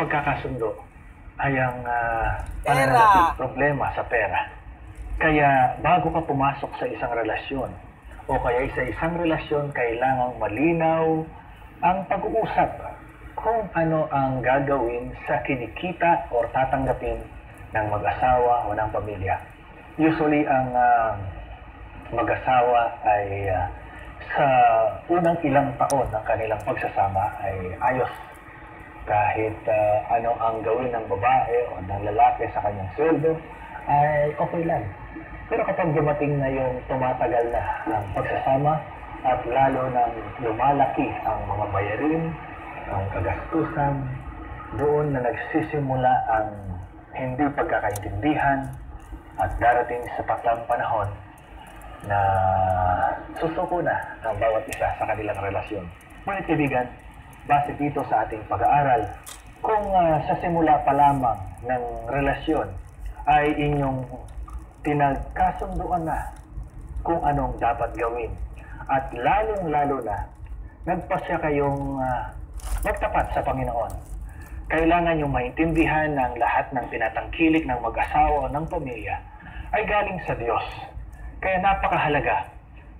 pagkakasundo ay ang uh, Pera! problema sa pera. Kaya bago ka pumasok sa isang relasyon o kaya sa isang relasyon, kailangang malinaw ang pag-uusap kung ano ang gagawin sa kinikita o tatanggapin ng mag-asawa o ng pamilya. Usually, ang uh, mag-asawa ay uh, sa unang ilang taon ng kanilang pagsasama ay ayos kahit uh, ano ang gawin ng babae o ng lalaki sa kanyang sweldo, ay okay lang. Pero kapag dumating na yung tumatagal na ang pagsasama at lalo nang lumalaki ang mga bayarin, ang kagastusan, doon na nagsisimula ang hindi pagkakaintindihan at darating sa taklang panahon na susuko na ang bawat isa sa kanilang relasyon. Ngunit kaibigan, base dito sa ating pag-aaral, kung uh, sa simula pa lamang ng relasyon ay inyong tinagkasunduan na kung anong dapat gawin at lalong-lalo na nagpasya kayong uh, magtapat sa Panginoon. Kailangan nyo maintindihan ng lahat ng tinatangkilik ng mag-asawa o ng pamilya ay galing sa Diyos. Kaya napakahalaga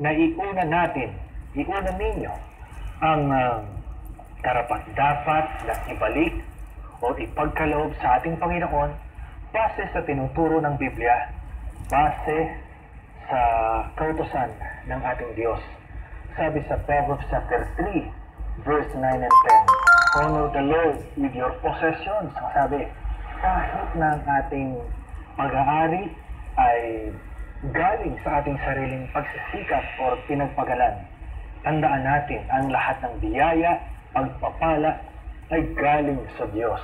na iuna natin, iuna ninyo ang uh, karapat dapat na ibalik o ipagkaloob sa ating Panginoon base sa tinuturo ng Biblia, base sa kautosan ng ating Diyos. Sabi sa Proverbs chapter 3, verse 9 and 10, Honor the Lord with your possessions. Sabi, kahit na ang ating pag-aari ay galing sa ating sariling pagsisikap o pinagpagalan, tandaan natin ang lahat ng biyaya pagpapala ay galing sa Diyos.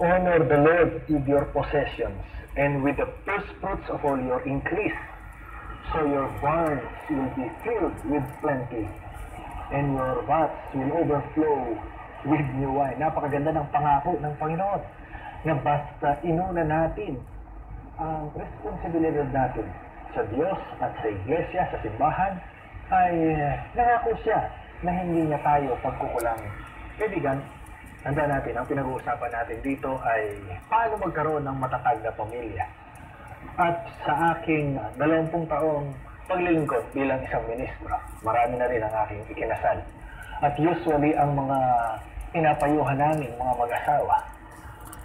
Honor the Lord with your possessions and with the first fruits of all your increase. So your barns will be filled with plenty and your vats will overflow with new wine. Napakaganda ng pangako ng Panginoon na basta inuna natin ang responsibilidad natin sa Diyos at sa Iglesia, sa simbahan, ay nangako siya na hindi niya tayo pagkukulangin. Kaibigan, tanda natin, ang pinag-uusapan natin dito ay paano magkaroon ng matatag na pamilya. At sa aking 20 taong paglilingkod bilang isang ministro, marami na rin ang aking ikinasal. At usually, ang mga pinapayuhan namin, mga mag-asawa,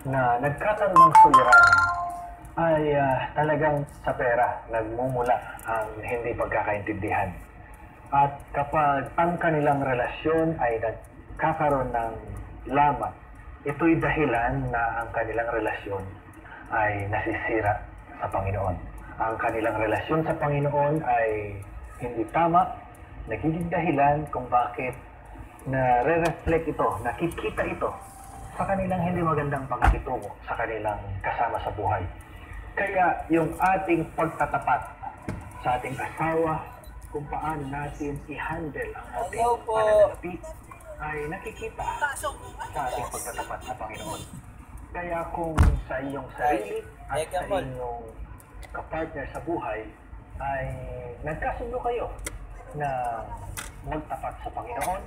na nagkakaroon ng suliranan ay uh, talagang sa pera nagmumula ang hindi pagkakaintindihan. At kapag ang kanilang relasyon ay nagkakaroon ng lamat, ito'y dahilan na ang kanilang relasyon ay nasisira sa Panginoon. Ang kanilang relasyon sa Panginoon ay hindi tama, nagiging dahilan kung bakit na re-reflect ito, nakikita ito sa kanilang hindi magandang pagkitungo sa kanilang kasama sa buhay. Kaya yung ating pagtatapat sa ating asawa, kung paano natin i-handle ang ating pananalapi ay nakikita sa ating pagtatapat sa Panginoon. Kaya kung sa iyong sarili at sa inyong kapartner sa buhay ay nagkasundo kayo na magtapat sa Panginoon,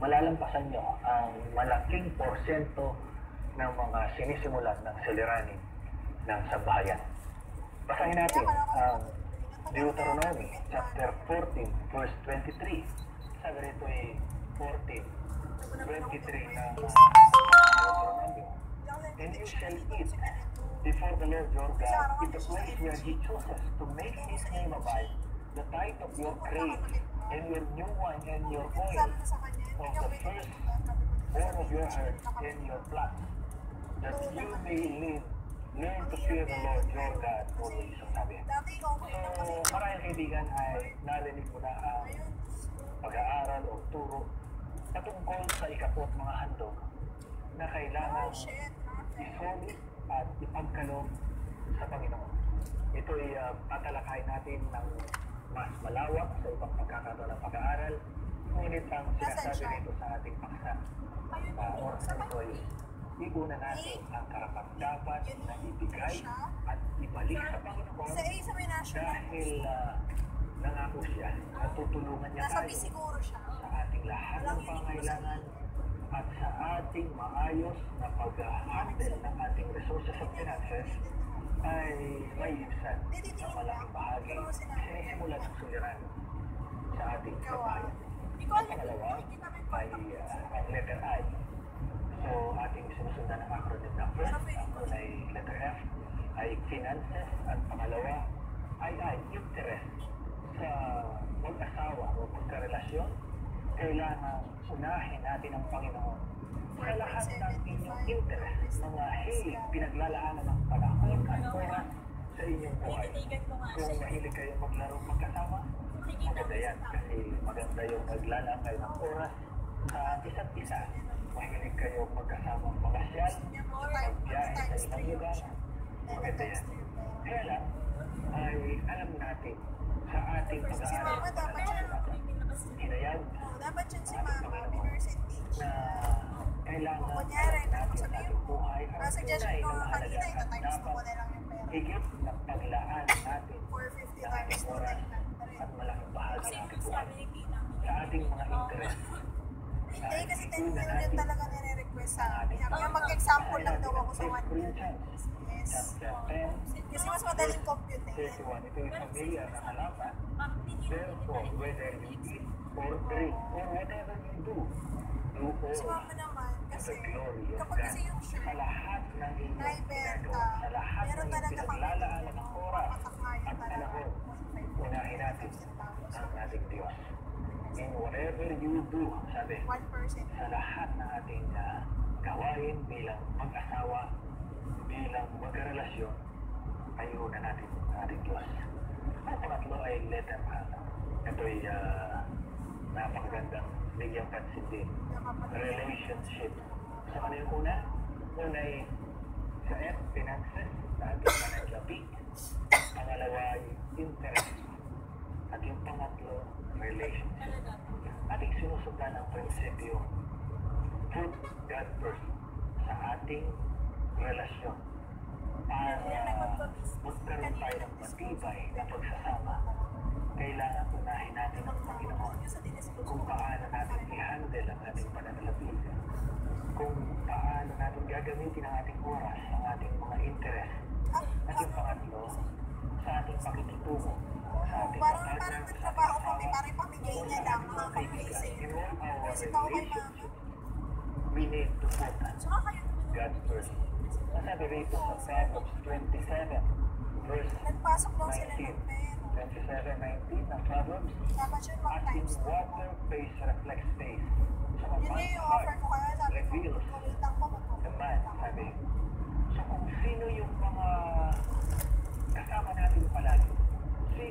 malalampasan nyo ang malaking porsyento ng mga sinisimulan ng seliranin ng sambahayan. Basahin natin ang um, Deuteronomy chapter 14 verse 23. Sabi rito ay 14, 23 na Deuteronomy. And you shall eat before the Lord your God in the place where he chooses to make his name abide, the tithe of your grain and your new wine and your oil of the first born of your herd and your flock, that you may live learn to fear the Lord your God always. So sabi. So, marahil kaibigan ay narinig mo na ang pag-aaral o turo patungkol sa ikapot mga handog na kailangan isolid at ipagkaloob sa Panginoon. Ito ay uh, tatalakay natin ng mas malawak sa ibang pagkakataon ng pag-aaral. Ngunit ang sinasabi nito sa ating paksa uh, or ito ay iuna natin ang karapat dapat na ibigay at ibalik sa Panginoon dahil uh, nangako siya at tutulungan niya tayo sa ating lahat ng pangailangan at sa ating maayos na pag-handle ng ating resources at finances ay may ibsan na malaking bahagi sinisimulan ng suliran sa ating kabayan. Ang pangalawa ay uh, ang letter I. So, ating sinusundan ng acronym first, ang ay letter F, ay finances, at pangalawa ay I, interest. Sa mag-asawa o magkarelasyon, kailangan unahin natin ang Panginoon sa lahat ng inyong interest, mga hilig, pinaglalaanan ng panahon at oras sa inyong buhay. Kung mahilig kayo maglaro magkasama, maganda yan kasi maganda yung naglalaan kayo ng oras sa isa't isa. Mahilig kayo magkasama magasyal, magbiyahe sa ibang lugar, maganda yan. Kaya lang, ay alam natin sa ating pag-aaral dapat siya, hinayag oh, dapat siya si mama, teach. na kailangan Kunyari, natin sa ating buhay ang Ang suggestion ko na kanina, ito at times 2 ko na lang yung pera. higit ng paglaan natin 450 ng times ating 2 oras like at malaking bahagi ng ating buhay sa ating mga interest. Hindi, kasi 10 million talaga nire-request sa akin. Kaya mag-example lang daw ako sa 1 million. Yes. Chapter 10, Kasi mas madaling compute eh. 31. Ito yung familiar na halaman. Therefore, whether you eat or drink or whatever you do, do Si all mama naman, kasi the glory of kapag God. kasi yung shirt, lahat ng inyong naibenta, meron talaga kami pinaglalaan ng oras makakaya at talaga. unahin natin ang ating Diyos. In whatever you do, sabi, 1%. sa lahat ng ating ah, gawain bilang mag-asawa, bilang magkarelasyon, ayunan natin ang ating Diyos. Ang pangatlo ay letter A. Ito'y uh, napakagandang bigyang pansin din. Relationship. So ano yung una? Una ay sa F, finances, sa ating managlapi. Pangalawa ay interest. At yung pangatlo, relationship. Ating sinusundan ang prinsipyo put God first sa ating relasyon para magkaroon tayo ng matibay na pagsasama. Kailangan unahin natin ang Panginoon kung paano natin i-handle ang ating pananalapitan, kung paano natin gagamitin ang ating oras, ang ating mga interest, at yung pangatlo, sa ating pakikitungo, sa ating Parang, parang nagtrabaho kami, asawa, parang pamigay niya lang, mga our Kasi ako kay mama. we need to kayo God first. Sabi rito sa Proverbs 27, verse Nagpasok daw sila 19. ng pera. 27-19 ng Proverbs, Dapat siya in times 2. water face reflects face. Yun nga yung offer ko kaya sabi ko, kumitang ko the man, sabi. So kung sino yung mga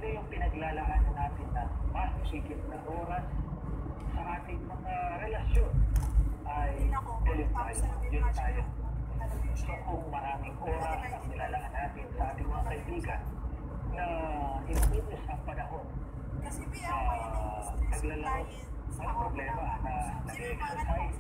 sino yung pinaglalaanan natin na mas higit na oras sa ating mga relasyon, ay ulit tayo, yun tayo. yung So kung maraming oras ang nilalaan natin sa ating mga kaibigan na inuubos ang panahon Ah, stress naglalaro. Ano problema na mga nag-exercise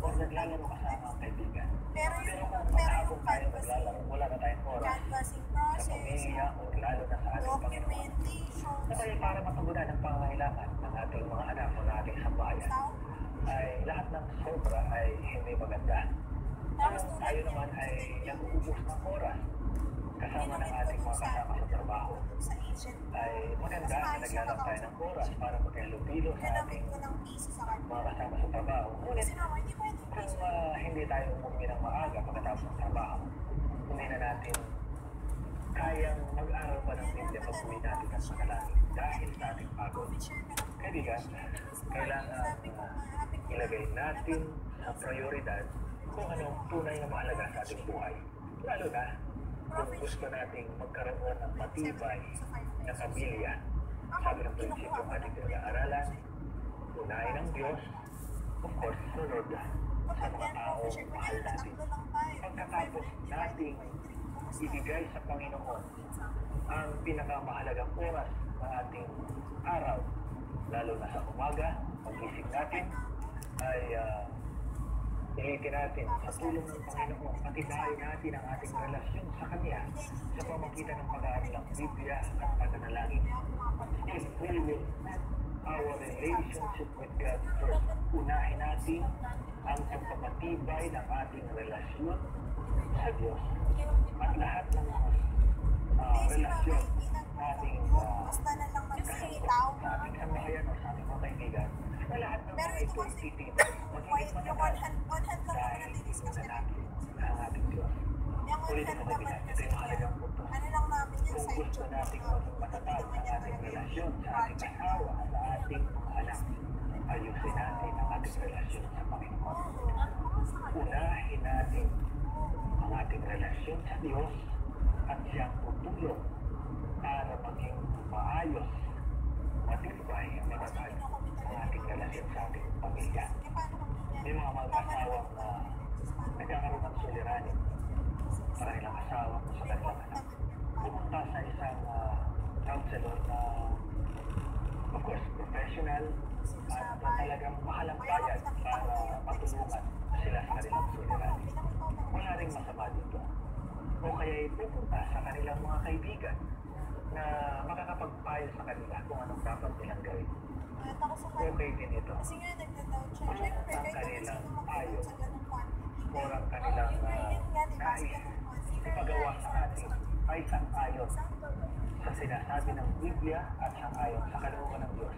o naglalaro kasama ang kaibigan? Pero yung, pero yung canvassing, wala na tayong oras. Canvassing sa process, pamilya o lalo na sa ating documentation, Na kaya para matugunan ang pangangailangan ng ating mga anak o ng ating sambahayan sound. ay lahat ng sobra ay hindi maganda. Tapos tayo naman ay nag-uubos ng oras kasama ng ating mga kasama sa trabaho ay maganda na naglalaro tayo ng oras para magkalupilo sa ating ng mga kasama sa trabaho. Ngunit kung ah, hindi tayo umuwi ng maaga pagkatapos ng trabaho, hindi na natin kayang mag-aral pa ng Biblia pag uwi natin at manalangin dahil sa ating pagod. Ng Kaibigan, kailangan ah, ilagay natin sa prioridad kung anong tunay na mahalaga sa ating buhay. Lalo na kung gusto nating magkaroon ng matibay na pamilya. Sabi ng prinsipyo ng ating pinag-aaralan, unahin ng Diyos, of course, sunod sa mga tao mahal natin. Pagkatapos nating ibigay sa Panginoon ang pinakamahalagang oras ng ating araw, lalo na sa umaga, pagising natin, ay uh, ilitin natin sa tulong ng Panginoon, patibayin natin ang ating relasyon sa Kanya sa pamagitan ng pag-aaral ng Biblia at pagkanalangin. If we will our relationship with God first. Unahin natin ang pagpapatibay ng ating relasyon sa Diyos. At lahat ng mama, relasyon nating na lang kasama sa ating sambahayan o sa ating mga kaibigan, na lahat ng mga ito ititibay, why, magiging naman dahil ang namin. natin ang ating Diyos. Kaibigan, ito kasi yung mahalagang punto. yan, Kung matatag ang ating relasyon ating asawa, sa ating mga anak, ayusin natin ang ating relasyon sa Panginoon. Unahin natin ang ating relasyon sa Diyos at siyang tutulong para maging maayos, matibay, matatag ang ating relasyon sa ating pamilya. May mga naman na nagkakaroon ng suliranin para ilang asawa sa kanilang. Pumunta sa isang ah, counselor na of course professional at uh, talagang mahalampayan para matulungan sila sa kanilang suliranin. Wala rin masama dito. O kaya pupunta sa kanilang mga kaibigan na makakapagpayo sa kanila kung anong dapat nilang gawin. Nakita ko sa. Okay din ito. Kasi nga nagda-doubt siya. Siyempre, kahit naman sino sa ganung quantity. Or ang kanilang uh? Sa nais quantity. ipagawa sa atin ay sang-ayon sa sinasabi ng Biblia at sang-ayon sa kalooban ng Diyos.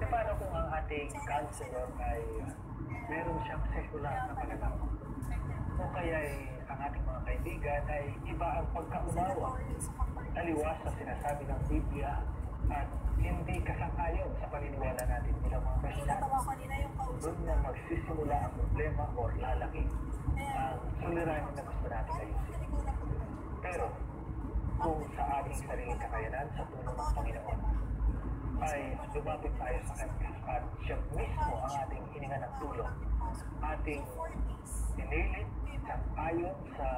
E paano kung ang ating counselor ay meron siyang secular na pananaw? O kaya ay ang ating mga kaibigan ay iba ang pagkaunawa taliwas sa sinasabi ng Biblia at hindi kasang-ayon sa paniniwala natin bilang mga Kristiyano. Doon na magsisimula ang problema o lalaki ang suliranin na gusto natin ayusin. Pero kung sa ating sariling kakayanan sa tulong ng Panginoon ay lumapit tayo sa Kanya at siya mismo ang ating hininga ng tulong, ating pinilit sa ayon sa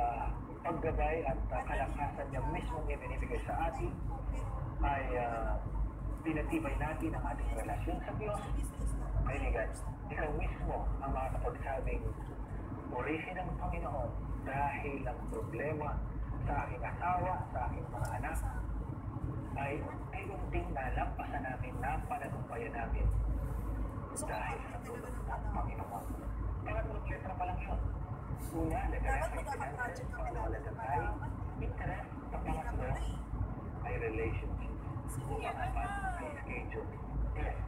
paggabay at uh, kalakasan niya mismo ibinibigay sa atin ay uh, pinatibay natin ang ating relasyon sa Diyos. Kaibigan, ikaw mismo ang makakapagsabing purihin ang Panginoon dahil ang problema sa aking asawa, sa aking mga anak, ay unti-unting nalampasan namin, napanagumpayan namin dahil sa tulong ng Panginoon. Pangatlong letra pa lang yun. Dapat magkaka-project kami pangalawa natin letra ay interest, sa pangatlo ay relationship. Pangalawa ay schedule. Yes.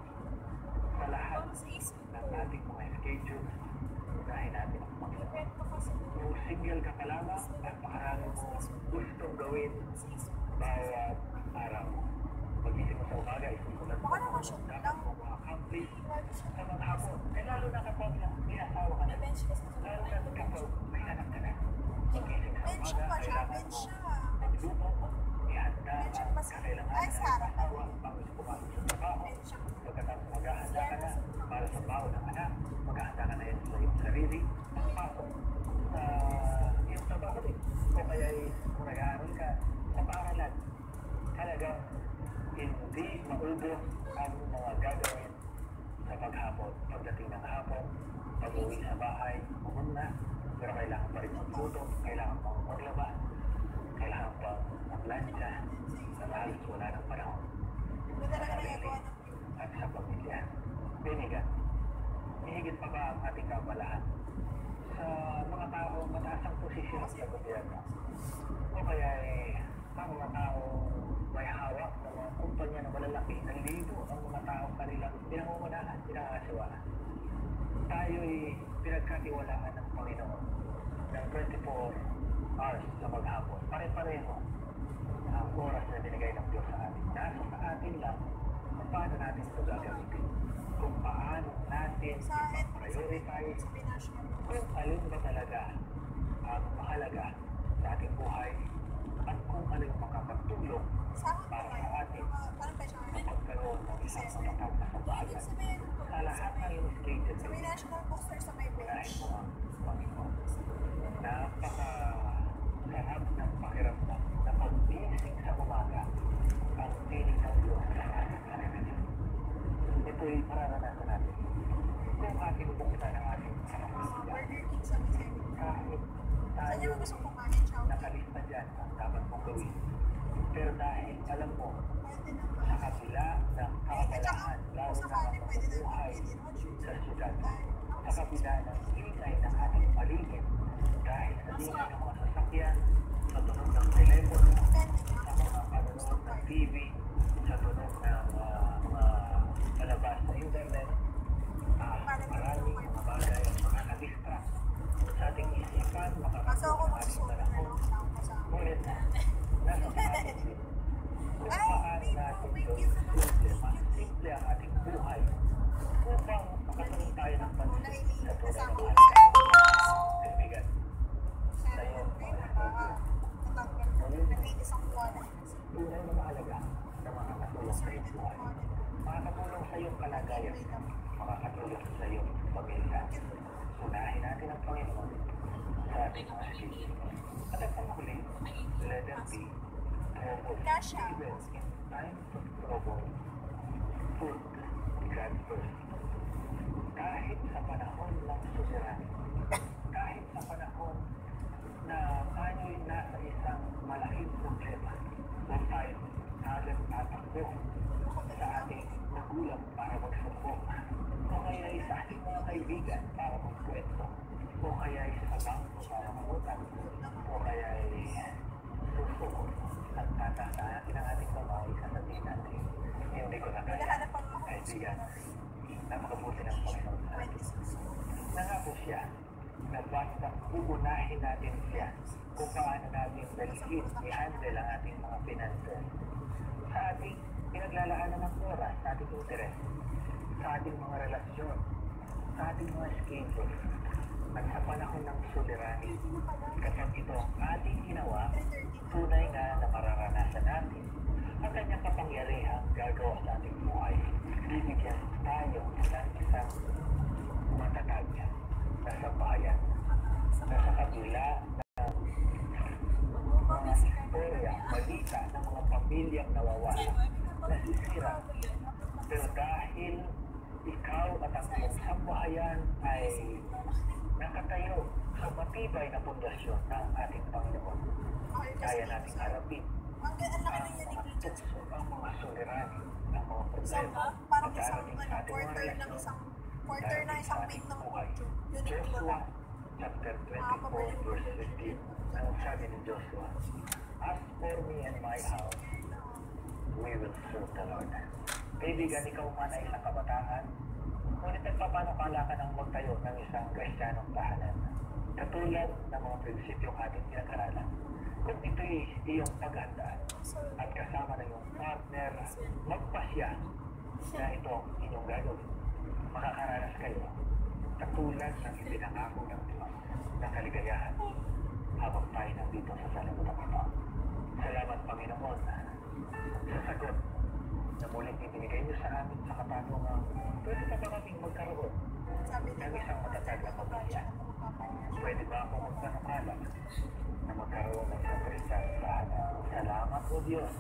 Sa lahat ng ating mga schedule, unahin natin ang Panginoon. Kung single ka pa lamang at makarami mo gustong gawin bawat araw. Pagising mo sa umaga, isusulat mo Baka naman siya lang. mo ma-accomplish sa maghapon. Eh lalo na kapag may asawa ka na. Lalo na kapag may anak ka na. Pagising sa umaga, kailangan mo siya. magluto, ihanda ang kakailangan ng asawa pang pumasok sa trabaho. Pagkatapos maghahanda ka na para sa baon ng anak, maghahanda ka na yan sa iyong sarili, pasok sa iyong trabaho din. O kaya ay kung nag-aaral ka sa paaralan, talagang hindi maubos ang mga gagawin sa paghapon. Pagdating ng hapon, pag-uwi sa bahay, pumun na, pero kailangan pa rin magluto, kailangan pang maglaba, kailangan pang maglansya, na halos wala ng panahon nagagawa ng at sa pamilya. Binigan, hihigit pa ba ang ating kabalahan sa mga tao mataas ang posisyon sa gobyerno? O kaya eh, ang mga tao may hawak ng mga kumpanya na malalaki na libo ang kanilang pinangungunahan, pinangasiwaan. Tayo'y pinagkatiwalaan ng Panginoon ng 24 hours sa maghapon. Pare-pareho ang oras na binigay ng Diyos sa atin. Nasa sa atin lang kung paano natin ito gagamitin. Kung paano natin prioritize kung alin ba talaga ang mahalaga sa ating buhay at kung alin makakatulong Sa ng ng may national bookstore sa may bench. Napaka sarap ng pakiramdam na pagbilising sa umaga ang piling ng Diyos sa ating kanilang. Ito'y mararanasan natin. Kung ating buksan ang ating sa kahit tayo nakalista dyan ang dapat mong gawin. Pero dahil alam mo, sa kabila ng kung lalo na sakali, ng pwede na buhay sa syudad, sa kabila ng ingay ng ating paligid, dahil sa ingay ng mga sasakyan, sa tunog ng telepono, sa mga panonood ng TV, sa tunog ng ah, mga palabas sa internet, ah, maraming mga bagay ang makakadistract sa ating isipan, makakatulong sa ating panahon. Ngunit, sa Ay, natin may gawin gift naman simple, ang ating buhay upang makatulong tayo ng pansin sa tunay na sa ko. Naglinis ang kuwala. tunay na mahalaga na makakatulong sa iyong buhay. Sa iyong kalagayan, makakatulong sa iyong pamilya. Unahin natin ang Panginoon sa ating mga sisi. At ang panghuli, letter B, trouble. Kasha. Even in times of trouble, put God first. Kahit sa panahon ng suliranin, kahit sa panahon na tayo'y nasa isang malaking problema, huwag tayo agad tatakbo sa ating magulang para magsumbong, o kaya ay sa ating mga kaibigan para magkwento, o kaya ay sa bangko para mangutang, o kaya ay susuko at tatasakin ang ating babae sasabihin natin, hindi ko na kaya. Kaibigan, napakabuti ng Panginoon sa atin. 26. Nangako siya na basta uunahin natin siya kung paano natin dalhin, i-handle ang ating mga finances. Sa ating pinaglalaanan ng oras, sa ating interes, sa ating mga relasyon, sa ating mga schedule, sa panahon ng suliranin, kapag ito ang ating ginawa, tunay na mararanasan natin ang kanyang kapangyarihang gagawa sa ating buhay. Bibigyan tayo ng isang matatag na sambahayan na sa kabila ng mga istorya, balita ng mga pamilyang nawawala, nasisira. Pero dahil ikaw at ang iyong sambahayan ay nakatayo sa matibay na pundasyon ng ating Panginoon, kaya nating harapin Ang ang laki ang ng mga mga mga problema, na darating sa ating mga quarter ng relasyon, isang quarter na isang sa ng Joshua chapter 24 verse 15 ang sabi ni Joshua As for me and my house we will serve the Lord. Kaibigan, ikaw man ay isang kabataan ngunit nagpapanukala ka ng magtayo ng isang kristyanong tahanan katulad ng mga prinsipyong ating pinag-aralan kung ito'y iyong paghandaan at kasama ng iyong partner magpasya na ito inyong gagawin makakaranas kayo katulad ng ipinangako ng Diyos na kaligayahan habang tayo nandito sa sanlibutan ito. Salamat Panginoon sa sagot na muling ibinigay niyo sa amin sa katanungan pwede pa ba kaming magkaroon Sabi ng isang matatag na pamilya? Pwede ba ako magpanukala na magkaroon ng kristyang tahanan? Salamat o Diyos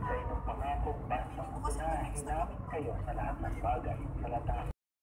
sa inyong pangakong basta unahin namin kayo sa lahat ng bagay, sa lahat